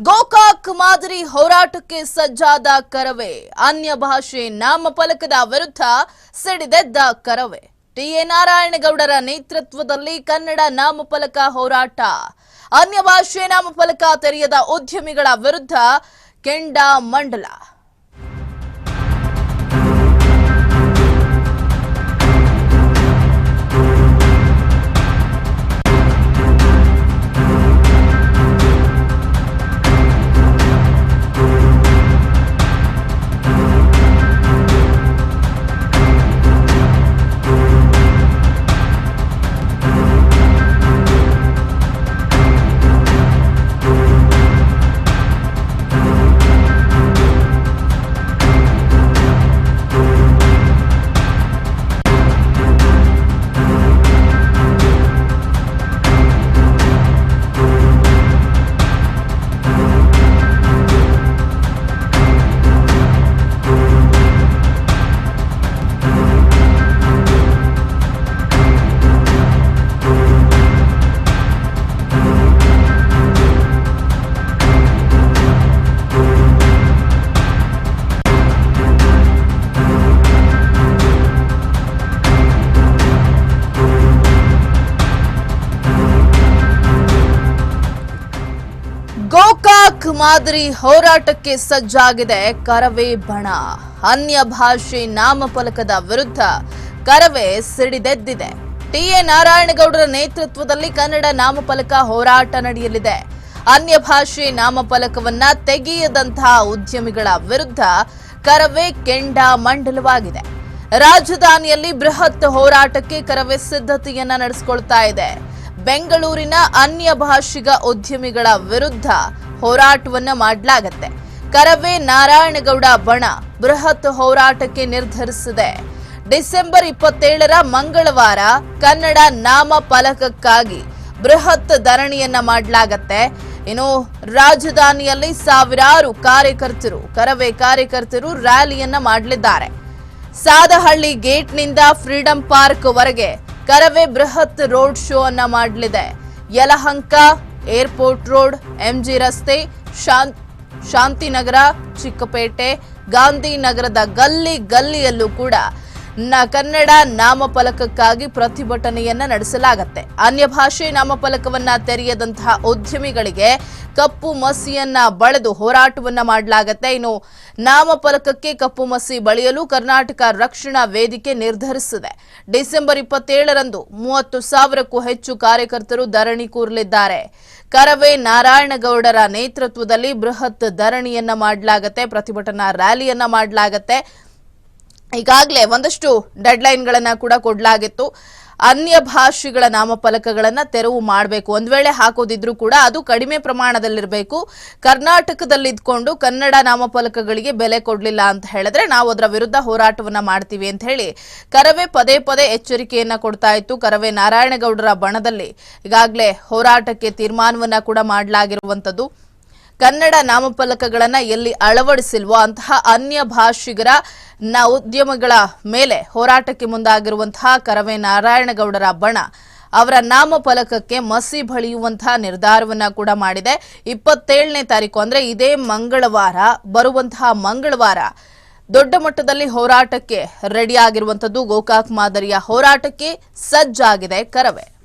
ಗೋಕಾಕ್ ಮಾದರಿ ಹೋರಾಟಕ್ಕೆ ಸಜ್ಜಾದ ಕರವೇ. ಅನ್ಯ ಭಾಷೆ ನಾಮಫಲಕದ ವಿರುದ್ಧ ಸಿಡಿದೆದ್ದ ಕರವೇ. ಎ. ನಾರಾಯಣಗೌಡರ ನೇತೃತ್ವದಲ್ಲಿ ಕನ್ನಡ ನಾಮಫಲಕ ಹೋರಾಟ. ಅನ್ಯ ಭಾಷೆ ನಾಮಫಲಕ ತೆರೆಯದ ಉದ್ಯಮಿಗಳ ವಿರುದ್ಧ ಕೆಂಡ ಮಂಡಲ ಗೋಕಾಕ್ ಮಾದರಿ ಹೋರಾಟಕ್ಕೆ ಸಜ್ಜಾಗಿದೆ ಕರವೇ ಬಣ. ಅನ್ಯ ಭಾಷೆ ನಾಮಫಲಕದ ವಿರುದ್ಧ ಕರವೇ ಸಿಡಿದೆದ್ದಿದೆ. ಟಿಎ ನಾರಾಯಣಗೌಡರ ನೇತೃತ್ವದಲ್ಲಿ ಕನ್ನಡ ನಾಮಫಲಕ ಹೋರಾಟ ನಡೆಯಲಿದೆ. ಅನ್ಯ ಭಾಷೆ ನಾಮಫಲಕವನ್ನ ತೆಗೆಯದಂತಹ ಉದ್ಯಮಿಗಳ ವಿರುದ್ಧ ಕರವೇ ಕೆಂಡ ಮಂಡಲವಾಗಿದೆ. ರಾಜಧಾನಿಯಲ್ಲಿ ಬೃಹತ್ ಹೋರಾಟಕ್ಕೆ ಕರವೇ ಸಿದ್ಧತೆಯನ್ನ ನಡೆಸಿಕೊಳ್ತಾ ಇದೆ. ಬೆಂಗಳೂರಿನ ಅನ್ಯ ಭಾಷಿಗ ಉದ್ಯಮಿಗಳ ವಿರುದ್ಧ ಹೋರಾಟವನ್ನ ಮಾಡಲಾಗತ್ತೆ. ಕರವೇ ನಾರಾಯಣಗೌಡ ಬಣ ಬೃಹತ್ ಹೋರಾಟಕ್ಕೆ ನಿರ್ಧರಿಸಿದೆ. ಡಿಸೆಂಬರ್ ಇಪ್ಪತ್ತೇಳರ ಮಂಗಳವಾರ ಕನ್ನಡ ನಾಮ ಫಲಕಕ್ಕಾಗಿ ಬೃಹತ್ ಧರಣಿಯನ್ನ ಮಾಡಲಾಗತ್ತೆ. ಇನ್ನು ರಾಜಧಾನಿಯಲ್ಲಿ ಸಾವಿರಾರು ಕಾರ್ಯಕರ್ತರು, ಕರವೇ ಕಾರ್ಯಕರ್ತರು ರ್ಯಾಲಿಯನ್ನ ಮಾಡಲಿದ್ದಾರೆ. ಸಾದಹಳ್ಳಿ ಗೇಟ್ನಿಂದ ಫ್ರೀಡಂ ಪಾರ್ಕ್ ವರೆಗೆ ಕರವೇ ಬೃಹತ್ ರೋಡ್ ಶೋ ಅನ್ನ ಮಾಡಲಿದೆ. ಯಲಹಂಕ ಏರ್ಪೋರ್ಟ್ ರೋಡ್ ಎಂಜಿ ರಸ್ತೆ ಶಾಂತ್ ಶಾಂತಿನಗರ ಚಿಕ್ಕಪೇಟೆ ಗಾಂಧಿನಗರದ ಗಲ್ಲಿ ಗಲ್ಲಿಯಲ್ಲೂ ಕೂಡ ಕನ್ನಡ ನಾಮಫಲಕಕ್ಕಾಗಿ ಪ್ರತಿಭಟನೆಯನ್ನ ನಡೆಸಲಾಗತ್ತೆ. ಅನ್ಯ ಭಾಷೆ ನಾಮಫಲಕವನ್ನ ತೆರೆಯದಂತಹ ಉದ್ಯಮಿಗಳಿಗೆ ಕಪ್ಪು ಮಸಿಯನ್ನ ಬಳೆದು ಹೋರಾಟವನ್ನ ಮಾಡಲಾಗತ್ತೆ. ಇನ್ನು ನಾಮಫಲಕಕ್ಕೆ ಕಪ್ಪು ಮಸಿ ಬಳಿಯಲು ಕರ್ನಾಟಕ ರಕ್ಷಣಾ ವೇದಿಕೆ ನಿರ್ಧರಿಸಿದೆ. ಡಿಸೆಂಬರ್ ಇಪ್ಪತ್ತೇಳರಂದು ಮೂವತ್ತು ಸಾವಿರಕ್ಕೂ ಹೆಚ್ಚು ಕಾರ್ಯಕರ್ತರು ಧರಣಿ ಕೂರಲಿದ್ದಾರೆ. ಕರವೇ ನಾರಾಯಣಗೌಡರ ನೇತೃತ್ವದಲ್ಲಿ ಬೃಹತ್ ಧರಣಿಯನ್ನ ಮಾಡಲಾಗತ್ತೆ, ಪ್ರತಿಭಟನಾ ರ್ಯಾಲಿಯನ್ನ ಮಾಡಲಾಗತ್ತೆ. ಈಗಾಗಲೇ ಒಂದಷ್ಟು ಡೆಡ್ಲೈನ್ಗಳನ್ನು ಕೂಡ ಕೊಡಲಾಗಿತ್ತು. ಅನ್ಯ ಭಾಷೆಗಳ ನಾಮಫಲಕಗಳನ್ನು ತೆರವು ಮಾಡಬೇಕು. ಒಂದು ವೇಳೆ ಹಾಕೋದಿದ್ರು ಕೂಡ ಅದು ಕಡಿಮೆ ಪ್ರಮಾಣದಲ್ಲಿರಬೇಕು. ಕರ್ನಾಟಕದಲ್ಲಿ ಇದ್ಕೊಂಡು ಕನ್ನಡ ನಾಮಫಲಕಗಳಿಗೆ ಬೆಲೆ ಕೊಡಲಿಲ್ಲ ಅಂತ ಹೇಳಿದ್ರೆ ನಾವು ಅದರ ವಿರುದ್ಧ ಹೋರಾಟವನ್ನು ಮಾಡ್ತೀವಿ ಅಂತ ಹೇಳಿ ಕರವೇ ಪದೇ ಪದೇ ಎಚ್ಚರಿಕೆಯನ್ನು ಕೊಡ್ತಾ ಇತ್ತು. ಕರವೇ ನಾರಾಯಣಗೌಡರ ಬಣದಲ್ಲಿ ಈಗಾಗಲೇ ಹೋರಾಟಕ್ಕೆ ತೀರ್ಮಾನವನ್ನು ಕೂಡ ಮಾಡಲಾಗಿರುವಂತದ್ದು. ಕನ್ನಡ ನಾಮಫಲಕಗಳನ್ನ ಎಲ್ಲಿ ಅಳವಡಿಸಿಲ್ವೋ ಅಂತಹ ಅನ್ಯ ಭಾಷಿಗರ ಉದ್ಯಮಗಳ ಮೇಲೆ ಹೋರಾಟಕ್ಕೆ ಮುಂದಾಗಿರುವಂತಹ ಕರವೇ ನಾರಾಯಣಗೌಡರ ಬಣ. ಅವರ ನಾಮಫಲಕಕ್ಕೆ ಮಸಿ ಬಳಿಯುವಂತಹ ನಿರ್ಧಾರವನ್ನ ಕೂಡ ಮಾಡಿದೆ. ಇಪ್ಪತ್ತೇಳನೇ ತಾರೀಕು ಅಂದ್ರೆ ಇದೇ ಮಂಗಳವಾರ, ಬರುವಂತಹ ಮಂಗಳವಾರ ದೊಡ್ಡ ಮಟ್ಟದಲ್ಲಿ ಹೋರಾಟಕ್ಕೆ ರೆಡಿಯಾಗಿರುವಂಥದ್ದು ಗೋಕಾಕ್ ಮಾದರಿಯ ಹೋರಾಟಕ್ಕೆ ಸಜ್ಜಾಗಿದೆ ಕರವೇ.